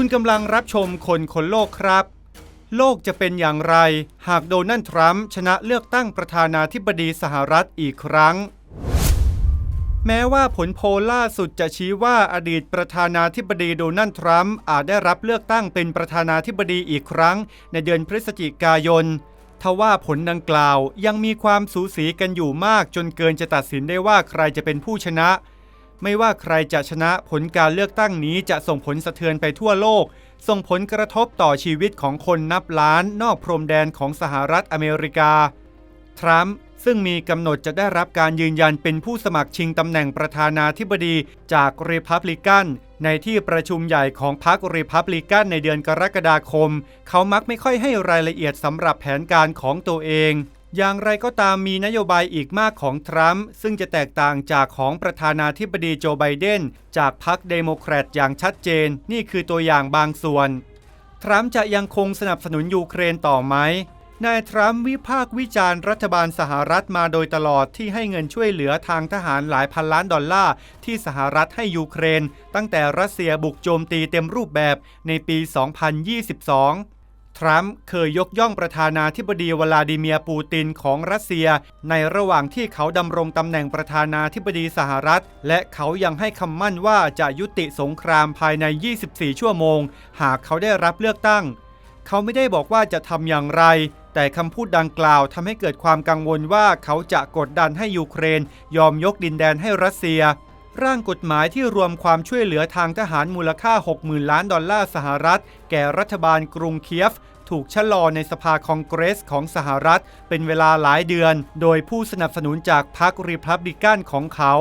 คุณกำลังรับชมคนคนโลกครับ โลกจะเป็นอย่างไร หากโดนัลด์ทรัมป์ชนะเลือกตั้งประธานาธิบดีสหรัฐอีกครั้ง แม้ว่าผลโพลล่าสุดจะชี้ว่าอดีตประธานาธิบดีโดนัลด์ทรัมป์อาจได้รับเลือกตั้งเป็นประธานาธิบดีอีกครั้ง ในเดือนพฤศจิกายนทว่าผลดังกล่าวยังมีความสูสีกันอยู่มากจนเกินจะตัดสินได้ว่าใครจะเป็นผู้ชนะ ไม่ว่าใครจะชนะผลการเลือกตั้งนี้จะส่งผลสะเทือนไปทั่วโลก ส่งผลกระทบต่อชีวิตของคนนับล้านนอกพรมแดนของสหรัฐอเมริกา ทรัมป์ซึ่งมีกำหนดจะได้รับการยืนยันเป็นผู้สมัครชิงตำแหน่งประธานาธิบดีจากรีพับลิกันในที่ประชุมใหญ่ของพรรครีพับลิกันในเดือนกรกฎาคม เขามักไม่ค่อยให้รายละเอียดสำหรับแผนการของตัวเอง อย่างไรก็ตามมีนโยบายอีกมากของทรัมป์ซึ่งจะแตกต่างจากของประธานาธิบดีโจไบเดน จากพรรคเดโมแครตอย่างชัดเจน นี่คือตัวอย่างบางส่วน ทรัมป์จะยังคงสนับสนุนยูเครนต่อไหมนายทรัมป์วิพากษ์วิจารณ์รัฐบาลสหรัฐมาโดยตลอดที่ให้เงินช่วยเหลือทางทหารหลายพันล้านดอลลาร์ที่สหรัฐให้ยูเครน ตั้งแต่รัสเซียบุกโจมตีเต็มรูปแบบในปี 2022 ทรัมป์เคยยกย่องประธานาธิบดีวลาดิเมียร์ปูตินของรัสเซีย ในระหว่างที่เขาดำรงตำแหน่งประธานาธิบดีสหรัฐ และเขายังให้คำมั่นว่าจะยุติสงครามภายใน 24 ชั่วโมง หากเขาได้รับเลือกตั้ง เขาไม่ได้บอกว่าจะทำอย่างไร แต่คำพูดดังกล่าวทำให้เกิดความกังวลว่าเขาจะกดดันให้ยูเครน ยอมยกดินแดนให้รัสเซีย ร่างกฎหมายที่รวมความช่วยเหลือทางทหารมูลค่า 60,000 ล้านดอลลาร์สหรัฐ แก่รัฐบาลกรุงเคียฟ ถูกชะลอในสภาคองเกรสของสหรัฐ เป็นเวลาหลายเดือน โดยผู้สนับสนุนจากพรรครีพับลิกันของเขา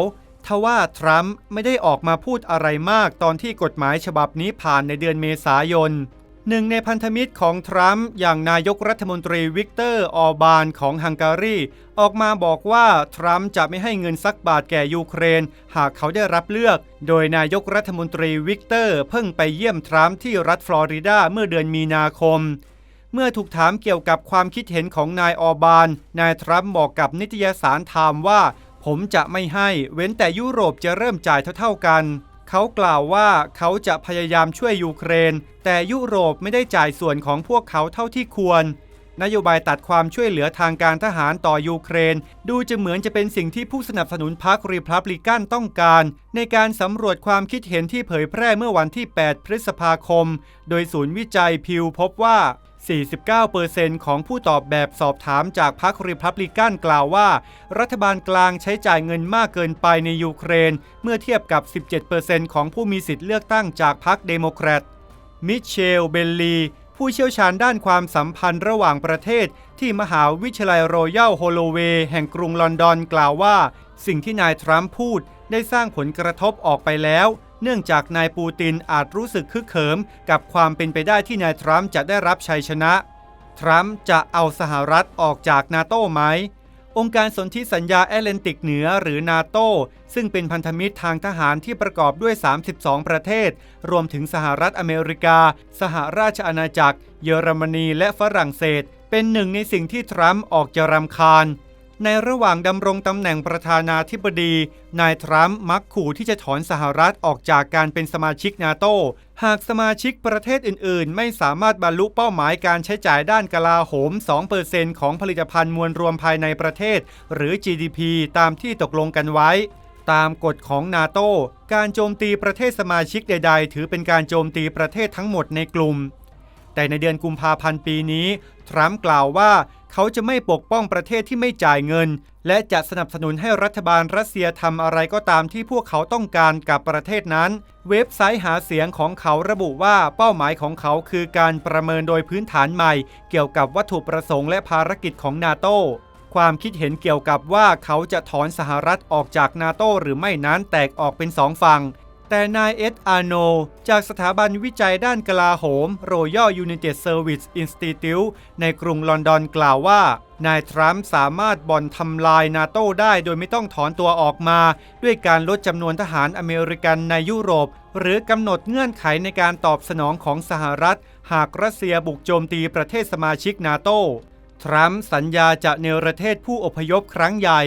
ทว่าทรัมป์ไม่ได้ออกมาพูดอะไรมากตอนที่กฎหมายฉบับนี้ผ่านในเดือนเมษายน หนึ่งในพันธมิตรของทรัมป์อย่างนายกรัฐมนตรีวิกเตอร์ออบานของฮังการีออกมาบอกว่าทรัมป์จะไม่ให้เงินสักบาทแก่ยูเครน หากเขาได้รับเลือก โดยนายกรัฐมนตรีวิกเตอร์เพิ่งไปเยี่ยมทรัมป์ที่รัฐฟลอริดาเมื่อเดือนมีนาคม เมื่อถูกถามเกี่ยวกับความคิดเห็นของนายออบาน นายทรัมป์บอกกับนิตยสารไทม์ว่า ผมจะไม่ให้ เว้นแต่ยุโรปจะเริ่มจ่ายเท่าๆกัน เขากล่าวว่าเขาจะพยายามช่วยยูเครน แต่ยุโรปไม่ได้จ่ายส่วนของพวกเขาเท่าที่ควร นโยบายตัดความช่วยเหลือทางการทหารต่อยูเครน ดูจะเหมือนจะเป็นสิ่งที่ผู้สนับสนุนพรรครีพับลิกันต้องการ ในการสำรวจความคิดเห็นที่เผยแพร่เมื่อวันที่ 8 พฤษภาคม โดยศูนย์วิจัยพิวพบว่า 49%ของผู้ตอบแบบสอบถามจากพรรครีพับลิกันกล่าวว่า รัฐบาลกลางใช้จ่ายเงินมากเกินไปในยูเครน เมื่อเทียบกับ 17%ของผู้มีสิทธิ์เลือกตั้งจากพรรคเดโมแครต มิเชล เบลลี ผู้เชี่ยวชาญด้านความสัมพันธ์ระหว่างประเทศ ที่มหาวิทยาลัยรอยัลโฮโลเวย์แห่งกรุงลอนดอนกล่าวว่า สิ่งที่นายทรัมป์พูดได้สร้างผลกระทบออกไปแล้ว เนื่องจากนายปูตินอาจรู้สึกคึกเขิมกับความเป็นไปได้ที่นายทรัมป์จะได้รับชัยชนะ ทรัมป์จะเอาสหรัฐออกจากนาโต้ไหม องค์การสนธิสัญญาแอตแลนติกเหนือหรือนาโต้ซึ่งเป็นพันธมิตรทางทหารที่ประกอบด้วย 32 ประเทศ รวมถึงสหรัฐอเมริกา สหราชอาณาจักร เยอรมนีและฝรั่งเศส เป็นหนึ่งในสิ่งที่ทรัมป์ออกจะรำคาญ ในระหว่างดำรงตำแหน่งประธานาธิบดี นายทรัมป์มักขู่ที่จะถอนสหรัฐออกจากการเป็นสมาชิกนาโต หากสมาชิกประเทศอื่น ๆ ไม่สามารถบรรลุเป้าหมายการใช้จ่ายด้านกลาโหม 2%ของผลิตภัณฑ์มวลรวมภายในประเทศ หรือ GDP ตามที่ตกลงกันไว้ ตามกฎของนาโต การโจมตีประเทศสมาชิกใด ๆ ถือเป็นการโจมตีประเทศทั้งหมดในกลุ่มแต่ในเดือนกุมภาพันธ์ปีนี้ ทรัมป์กล่าวว่า เขาจะไม่ปกป้องประเทศที่ไม่จ่ายเงิน และจะสนับสนุนให้รัฐบาลรัสเซียทำอะไรก็ตามที่พวกเขาต้องการกับประเทศนั้น เว็บไซต์หาเสียงของเขาระบุว่าเป้าหมายของเขาคือการประเมินโดยพื้นฐานใหม่ เกี่ยวกับวัตถุประสงค์และภารกิจของนาโตความคิดเห็นเกี่ยวกับว่าเขาจะถอนสหรัฐออกจากนาโตหรือไม่นั้นแตกออกเป็นสองฝั่ง แต่นายเอ็ดอาโน จากสถาบันวิจัยด้านกลาโหม Royal United Service Institute ในกรุงลอนดอนกล่าวว่า นายทรัมป์สามารถบ่อนทำลายนาโต้ได้โดยไม่ต้องถอนตัวออกมา ด้วยการลดจำนวนทหารอเมริกันในยุโรป หรือกำหนดเงื่อนไขในการตอบสนองของสหรัฐ หากรัสเซียบุกโจมตีประเทศสมาชิกนาโต้ทรัมป์สัญญาจะเนรเทศผู้อพยพครั้งใหญ่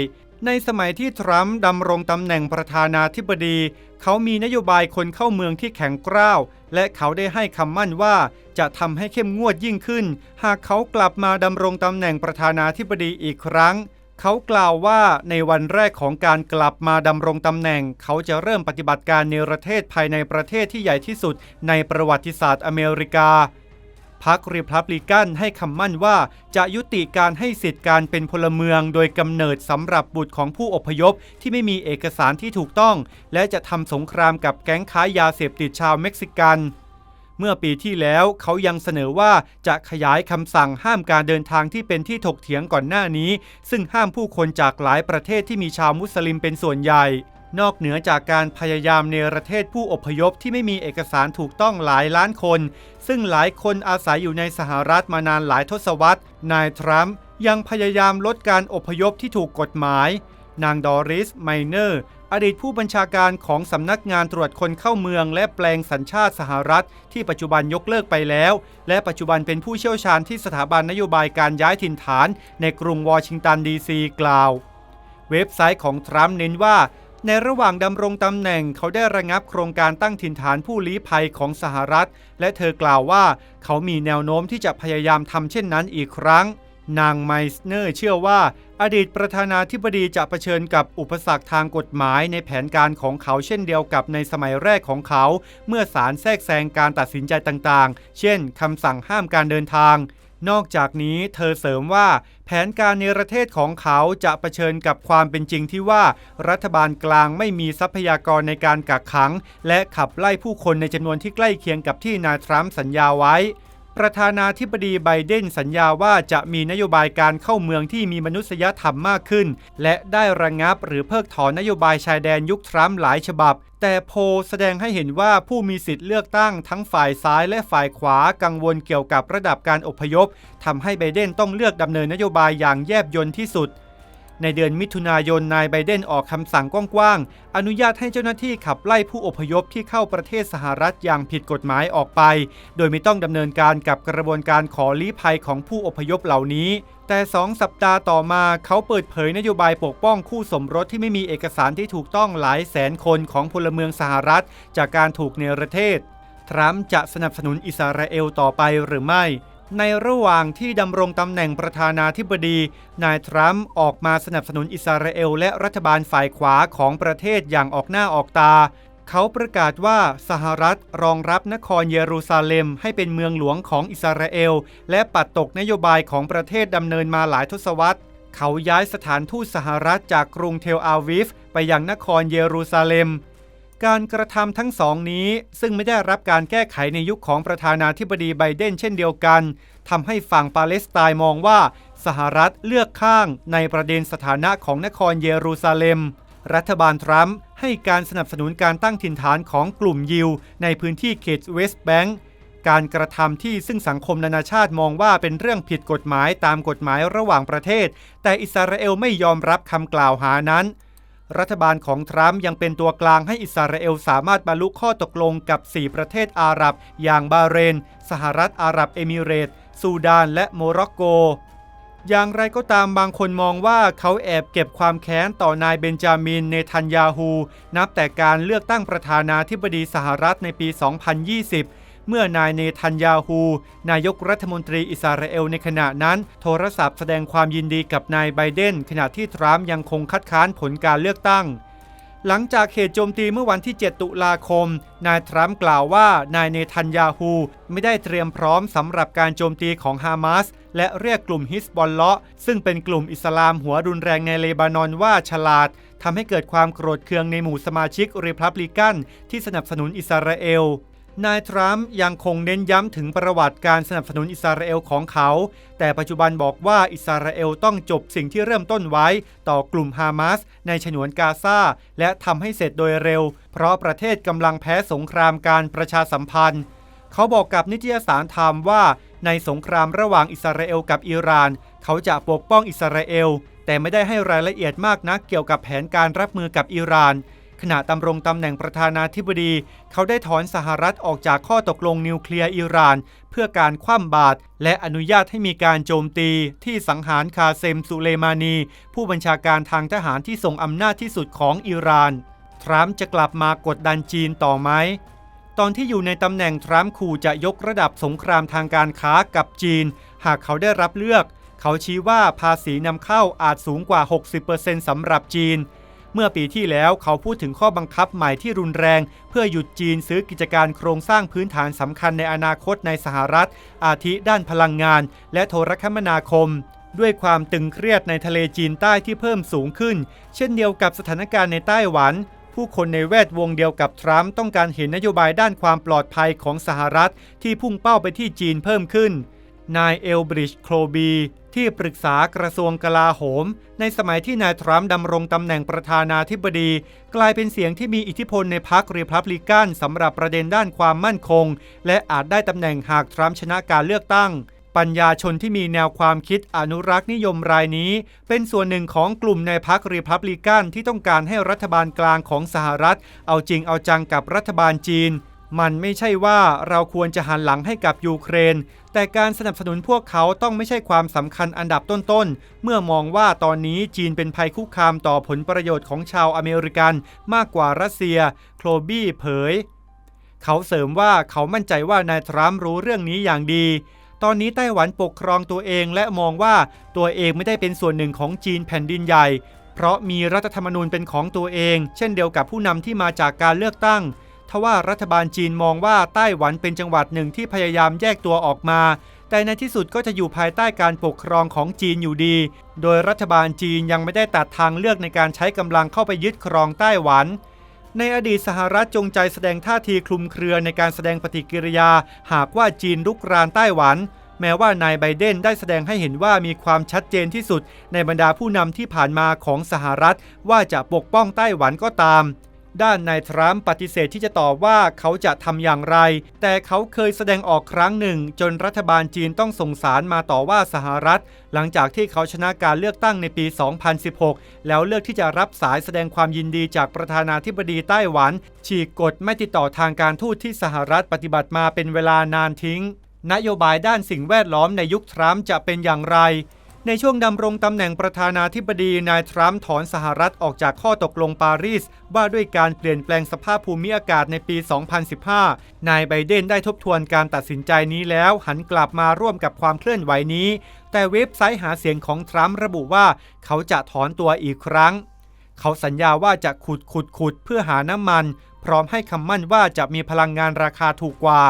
ในสมัยที่ทรัมป์ดำรงตำแหน่งประธานาธิบดี เขามีนโยบายคนเข้าเมืองที่แข็งกร้าว และเขาได้ให้คำมั่นว่าจะทำให้เข้มงวดยิ่งขึ้น หากเขากลับมาดำรงตำแหน่งประธานาธิบดีอีกครั้ง เขากล่าวว่าในวันแรกของการกลับมาดำรงตำแหน่ง เขาจะเริ่มปฏิบัติการเนรเทศภายในประเทศที่ใหญ่ที่สุดในประวัติศาสตร์อเมริกา พรรครีพับลิกันให้คำมั่นว่า จะยุติการให้สิทธิการเป็นพลเมืองโดยกำเนิดสำหรับบุตรของผู้อพยพที่ไม่มีเอกสารที่ถูกต้อง และจะทำสงครามกับแก๊งค้ายาเสพติดชาวเม็กซิกันเมื่อปีที่แล้วเขายังเสนอว่าจะขยายคำสั่งห้ามการเดินทางที่เป็นที่ถกเถียงก่อนหน้านี้ ซึ่งห้ามผู้คนจากหลายประเทศที่มีชาวมุสลิมเป็นส่วนใหญ่ นอกเหนือจากการพยายามเนรเทศผู้อพยพที่ไม่มีเอกสารถูกต้องหลายล้านคน ซึ่งหลายคนอาศัยอยู่ในสหรัฐมานานหลายทศวรรษ นายทรัมป์ยังพยายามลดการอพยพที่ถูกกฎหมาย นางดอริส ไมเนอร์ อดีตผู้บัญชาการของสำนักงานตรวจคนเข้าเมืองและแปลงสัญชาติสหรัฐ ที่ปัจจุบันยกเลิกไปแล้ว และปัจจุบันเป็นผู้เชี่ยวชาญที่สถาบันนโยบายการย้ายถิ่นฐาน ในกรุงวอชิงตันดีซีกล่าว เว็บไซต์ของทรัมป์เน้นว่า ในระหว่างดำรงตำแหน่งเขาได้ระงับโครงการตั้งถิ่นฐานผู้ลี้ภัยของสหรัฐ และเธอกล่าวว่าเขามีแนวโน้มที่จะพยายามทำเช่นนั้นอีกครั้ง นางไมสเนอร์เชื่อว่า อดีตประธานาธิบดีจะเผชิญกับอุปสรรคทางกฎหมายในแผนการของเขาเช่นเดียวกับในสมัยแรกของเขา เมื่อศาลแทรกแซงการตัดสินใจต่างๆ เช่นคำสั่งห้ามการเดินทาง นอกจากนี้เธอเสริมว่า แผนการในประเทศของเขาจะเผชิญกับความเป็นจริงที่ว่า รัฐบาลกลางไม่มีทรัพยากรในการกักขัง และขับไล่ผู้คนในจำนวนที่ใกล้เคียงกับที่นายทรัมป์สัญญาไว้ ประธานาธิบดีไบเดนสัญญาว่าจะมีนโยบายการเข้าเมืองที่มีมนุษยธรรมมากขึ้น และได้ระงงับหรือเพิกถอนนโยบายชายแดนยุคทรัมป์หลายฉบับ แต่โพลแสดงให้เห็นว่าผู้มีสิทธิ์เลือกตั้งทั้งฝ่ายซ้ายและฝ่ายขวากังวลเกี่ยวกับระดับการอพยพทำให้ไบเดนต้องเลือกดำเนินนโยบายอย่างแยบยลที่สุด ในเดือนมิถุนายนนายไบเดนออกคำสั่งกว้างๆ อนุญาตให้เจ้าหน้าที่ขับไล่ผู้อพยพที่เข้าประเทศสหรัฐอย่างผิดกฎหมายออกไป โดยไม่ต้องดำเนินการกับกระบวนการขอลี้ภัยของผู้อพยพเหล่านี้ แต่สองสัปดาห์ต่อมาเขาเปิดเผยนโยบายปกป้องคู่สมรสที่ไม่มีเอกสารที่ถูกต้องหลายแสนคนของพลเมืองสหรัฐ จากการถูกเนรเทศ ทรัมป์จะสนับสนุนอิสราเอลต่อไปหรือไม่ ในระหว่างที่ดำรงตำแหน่งประธานาธิบดี นายทรัมป์ออกมาสนับสนุนอิสราเอล และรัฐบาลฝ่ายขวาของประเทศอย่างออกหน้าออกตา เขาประกาศว่าสหรัฐรองรับนครเยรูซาเล็มให้เป็นเมืองหลวงของอิสราเอล และปัดตกนโยบายของประเทศดำเนินมาหลายทศวรรษ เขาย้ายสถานทูตสหรัฐจากกรุงเทลอาวิฟไปยังนครเยรูซาเล็ม การกระทำทั้งสองนี้ ซึ่งไม่ได้รับการแก้ไขในยุคของประธานาธิบดีไบเดนเช่นเดียวกันทำให้ฝั่งปาเลสไตน์มองว่า สหรัฐเลือกข้างในประเด็นสถานะของนครเยรูซาเล็ม รัฐบาลทรัมป์ให้การสนับสนุนการตั้งถิ่นฐานของกลุ่มยิว ในพื้นที่เขตเวสต์แบงก์การกระทำที่ซึ่งสังคมนานาชาติมองว่าเป็นเรื่องผิดกฎหมายตามกฎหมายระหว่างประเทศ แต่อิสราเอลไม่ยอมรับคำกล่าวหานั้น รัฐบาลของทรัมป์ยังเป็นตัวกลางให้อิสราเอลสามารถบรรลุข้อตกลงกับ 4 ประเทศอาหรับ อย่างบาเรน สหรัฐอาหรับเอมิเรตส์ซูดาน และโมร็อกโก อย่างไรก็ตามบางคนมองว่าเขาแอบเก็บความแค้นต่อนายเบนจามินเนทันยาฮู นับแต่การเลือกตั้งประธานาธิบดีสหรัฐในปี 2020 เมื่อนายเนทันยาฮู นายกรัฐมนตรีอิสราเอลในขณะนั้น โทรศัพท์แสดงความยินดีกับนายไบเดน ขณะที่ทรัมป์ยังคงคัดค้านผลการเลือกตั้ง หลังจากเหตุโจมตีเมื่อวันที่ 7 ตุลาคม นายทรัมป์กล่าวว่านายเนทันยาฮูไม่ได้เตรียมพร้อมสำหรับการโจมตีของฮามาสและเรียกกลุ่มฮิสบอลเลาะซึ่งเป็นกลุ่มอิสลามหัวรุนแรงในเลบานอนว่าฉลาดทำให้เกิดความโกรธเคืองในหมู่สมาชิกรีพับลิกันที่สนับสนุนอิสราเอล นายทรัมป์ยังคงเน้นย้ำถึงประวัติการสนับสนุนอิสราเอลของเขา แต่ปัจจุบันบอกว่าอิสราเอลต้องจบสิ่งที่เริ่มต้นไว้ต่อกลุ่มฮามาสในฉนวนกาซาและทำให้เสร็จโดยเร็ว เพราะประเทศกำลังแพ้สงครามการประชาสัมพันธ์ เขาบอกกับนิตยสารไทม์ว่า ในสงครามระหว่างอิสราเอลกับอิหร่าน เขาจะปกป้องอิสราเอล แต่ไม่ได้ให้รายละเอียดมากนักเกี่ยวกับแผนการรับมือกับอิหร่าน ขณะดำรงตำแหน่งประธานาธิบดี เขาได้ถอนสหรัฐออกจากข้อตกลงนิวเคลียร์อิหร่าน เพื่อการคว่ำบาตรและอนุญาตให้มีการโจมตีที่สังหารคาเซมสุเลมานี ผู้บัญชาการทางทหารที่ทรงอำนาจที่สุดของอิหร่าน ทรัมป์จะกลับมากดดันจีนต่อไหมตอนที่อยู่ในตำแหน่งทรัมป์ขู่จะยกระดับสงครามทางการค้ากับจีน หากเขาได้รับเลือก เขาชี้ว่าภาษีนำเข้าอาจสูงกว่า 60%สำหรับจีน เมื่อปีที่แล้วเขาพูดถึงข้อบังคับใหม่ที่รุนแรง เพื่อหยุดจีนซื้อกิจการโครงสร้างพื้นฐานสำคัญในอนาคตในสหรัฐ อาทิด้านพลังงาน และโทรคมนาคม ด้วยความตึงเครียดในทะเลจีนใต้ที่เพิ่มสูงขึ้น เช่นเดียวกับสถานการณ์ในไต้หวันผู้คนในแวดวงเดียวกับทรัมป์ต้องการเห็นนโยบายด้านความปลอดภัยของสหรัฐที่พุ่งเป้าไปที่จีนเพิ่มขึ้น นายเอลบริดจ์โคลบี ที่ปรึกษากระทรวงกลาโหม ในสมัยที่นายทรัมป์ดำรงตำแหน่งประธานาธิบดี กลายเป็นเสียงที่มีอิทธิพลในพรรครีพับลิกันสำหรับประเด็นด้านความมั่นคง และอาจได้ตำแหน่งหากทรัมป์ชนะการเลือกตั้งปัญญาชนที่มีแนวความคิดอนุรักษ์นิยมรายนี้ เป็นส่วนหนึ่งของกลุ่มในพรรครีพับลิกันที่ต้องการให้รัฐบาลกลางของสหรัฐ เอาจริงเอาจังกับรัฐบาลจีน มันไม่ใช่ว่าเราควรจะหันหลังให้กับยูเครน แต่การสนับสนุนพวกเขาต้องไม่ใช่ความสำคัญอันดับต้นๆ เมื่อมองว่าตอนนี้จีนเป็นภัยคุกคามต่อผลประโยชน์ของชาวอเมริกันมากกว่ารัสเซีย โคลบี้เผย เขาเสริมว่าเขามั่นใจว่านายทรัมป์รู้เรื่องนี้อย่างดี ตอนนี้ไต้หวันปกครองตัวเองและมองว่าตัวเองไม่ได้เป็นส่วนหนึ่งของจีนแผ่นดินใหญ่ เพราะมีรัฐธรรมนูญเป็นของตัวเอง เช่นเดียวกับผู้นำที่มาจากการเลือกตั้ง ทว่ารัฐบาลจีนมองว่าไต้หวันเป็นจังหวัดหนึ่งที่พยายามแยกตัวออกมา แต่ในที่สุดก็จะอยู่ภายใต้การปกครองของจีนอยู่ดี โดยรัฐบาลจีนยังไม่ได้ตัดทางเลือกในการใช้กำลังเข้าไปยึดครองไต้หวัน ในอดีตสหรัฐจงใจแสดงท่าทีคลุมเครือในการแสดงปฏิกิริยา หากว่าจีนลุกรานไต้หวัน แม้ว่านายไบเดนได้แสดงให้เห็นว่ามีความชัดเจนที่สุด ในบรรดาผู้นำที่ผ่านมาของสหรัฐ ว่าจะปกป้องไต้หวันก็ตาม ด้านนายทรัมป์ปฏิเสธที่จะตอบว่าเขาจะทำอย่างไร แต่เขาเคยแสดงออกครั้งหนึ่ง จนรัฐบาลจีนต้องส่งสารมาต่อว่าสหรัฐ หลังจากที่เขาชนะการเลือกตั้งในปี 2016 แล้วเลือกที่จะรับสายแสดงความยินดีจากประธานาธิบดีไต้หวัน ฉีกกฎไม่ติดต่อทางการทูตที่สหรัฐปฏิบัติมาเป็นเวลานานทิ้ง นโยบายด้านสิ่งแวดล้อมในยุคทรัมป์จะเป็นอย่างไร ในช่วงดำรงตำแหน่งประธานาธิบดีนายทรัมป์ถอนสหรัฐออกจากข้อตกลงปารีส ว่าด้วยการเปลี่ยนแปลงสภาพภูมิอากาศในปี 2015 นายไบเดนได้ทบทวนการตัดสินใจนี้แล้ว หันกลับมาร่วมกับความเคลื่อนไหวนี้ แต่เว็บไซต์หาเสียงของทรัมป์ระบุว่าเขาจะถอนตัวอีกครั้ง เขาสัญญาว่าจะขุดขุดขุดเพื่อหาน้ำมัน พร้อมให้คำมั่นว่าจะมีพลังงานราคาถูกกว่า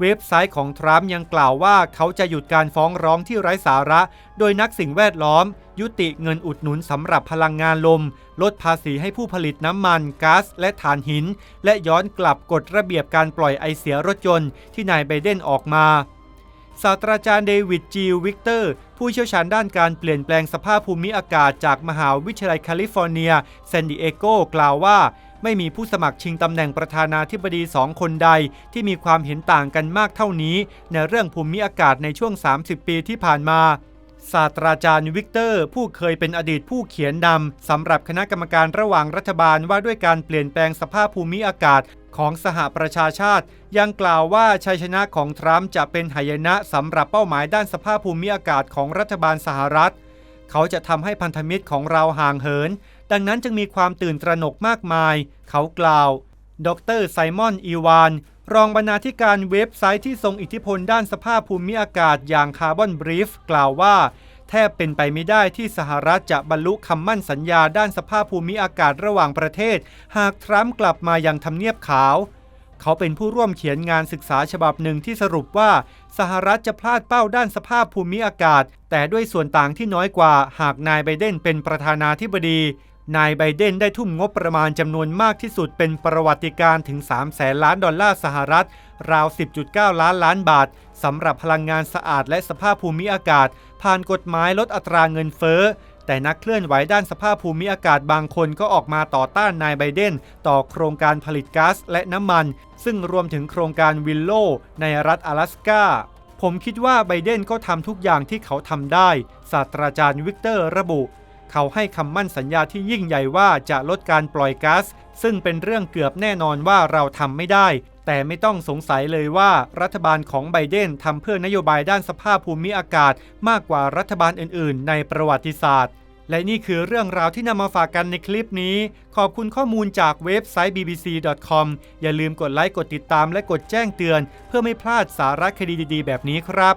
เว็บไซต์ของทรัมป์ยังกล่าวว่าเขาจะหยุดการฟ้องร้องที่ไร้สาระ โดยนักสิ่งแวดล้อม ยุติเงินอุดหนุนสำหรับพลังงานลม ลดภาษีให้ผู้ผลิตน้ำมันก๊าซและถ่านหิน และย้อนกลับกฎระเบียบการปล่อยไอเสียรถยนต์ที่นายไบเดนออกมาศาสตราจารย์เดวิดจิลวิกเตอร์ ผู้เชี่ยวชาญด้านการเปลี่ยนแปลงสภาพภูมิอากาศจากมหาวิทยาลัยแคลิฟอร์เนีย เซนดิเอโกกล่าวว่า ไม่มีผู้สมัครชิงตำแหน่งประธานาธิบดีสองคนใด ที่มีความเห็นต่างกันมากเท่านี้ ในเรื่องภูมิอากาศในช่วง 30 ปีที่ผ่านมาศาสตราจารย์วิกเตอร์ ผู้เคยเป็นอดีตผู้เขียนนำสำหรับคณะกรรมการระหว่างรัฐบาลว่าด้วยการเปลี่ยนแปลงสภาพภูมิอากาศของสหประชาชาติ ยังกล่าวว่าชัยชนะของทรัมป์จะเป็นหายนะสำหรับเป้าหมายด้านสภาพภูมิอากาศของรัฐบาลสหรัฐ เขาจะทำให้พันธมิตรของเราห่างเหิน ดังนั้นจึงมีความตื่นตระหนกมากมาย เขากล่าว ดรไซมอน อีวาน รองบรรณาธิการเว็บไซต์ที่ทรงอิทธิพลด้านสภาพภูมิอากาศอย่างคาร์บอนบรีฟกล่าวว่า แทบเป็นไปไม่ได้ที่สหรัฐจะบรรลุคำมั่นสัญญาด้านสภาพภูมิอากาศระหว่างประเทศ หากทรัมป์กลับมายังทำเนียบขาวเขาเป็นผู้ร่วมเขียนงานศึกษาฉบับหนึ่งที่สรุปว่า สหรัฐจะพลาดเป้าด้านสภาพภูมิอากาศ แต่ด้วยส่วนต่างที่น้อยกว่า หากนายไบเดนเป็นประธานาธิบดี นายไบเดนได้ทุ่มงบประมาณจำนวนมากที่สุดเป็นประวัติการถึง 3 แสนล้านดอลลาร์สหรัฐ ราว 10.9 ล้านล้านบาทสำหรับพลังงานสะอาดและสภาพภูมิอากาศ ผ่านกฎหมายลดอัตราเงินเฟ้อ แต่นักเคลื่อนไหวด้านสภาพภูมิอากาศบางคนก็ออกมาต่อต้านนายไบเดน ต่อโครงการผลิตก๊าซและน้ำมัน ซึ่งรวมถึงโครงการวิลโลในรัฐ阿拉สกาผมคิดว่าไบเดนก็ทำทุกอย่างที่เขาทำได้ ศาสตราจารย์วิกเตอร์ระบุ เขาให้คำมั่นสัญญาที่ยิ่งใหญ่ว่าจะลดการปล่อยก๊าซซึ่งเป็นเรื่องเกือบแน่นอนว่าเราทำไม่ได้ แต่ไม่ต้องสงสัยเลยว่ารัฐบาลของไบเดนทำเพื่อนโยบายด้านสภาพภูมิอากาศ มากกว่ารัฐบาลอื่น ๆ ในประวัติศาสตร์ และนี่คือเรื่องราวที่นำมาฝากกันในคลิปนี้ ขอบคุณข้อมูลจากเว็บไซต์ bbc.com อย่าลืมกดไลค์กดติดตามและกดแจ้งเตือน เพื่อไม่พลาดสาระคดีดี ๆ แบบนี้ครับ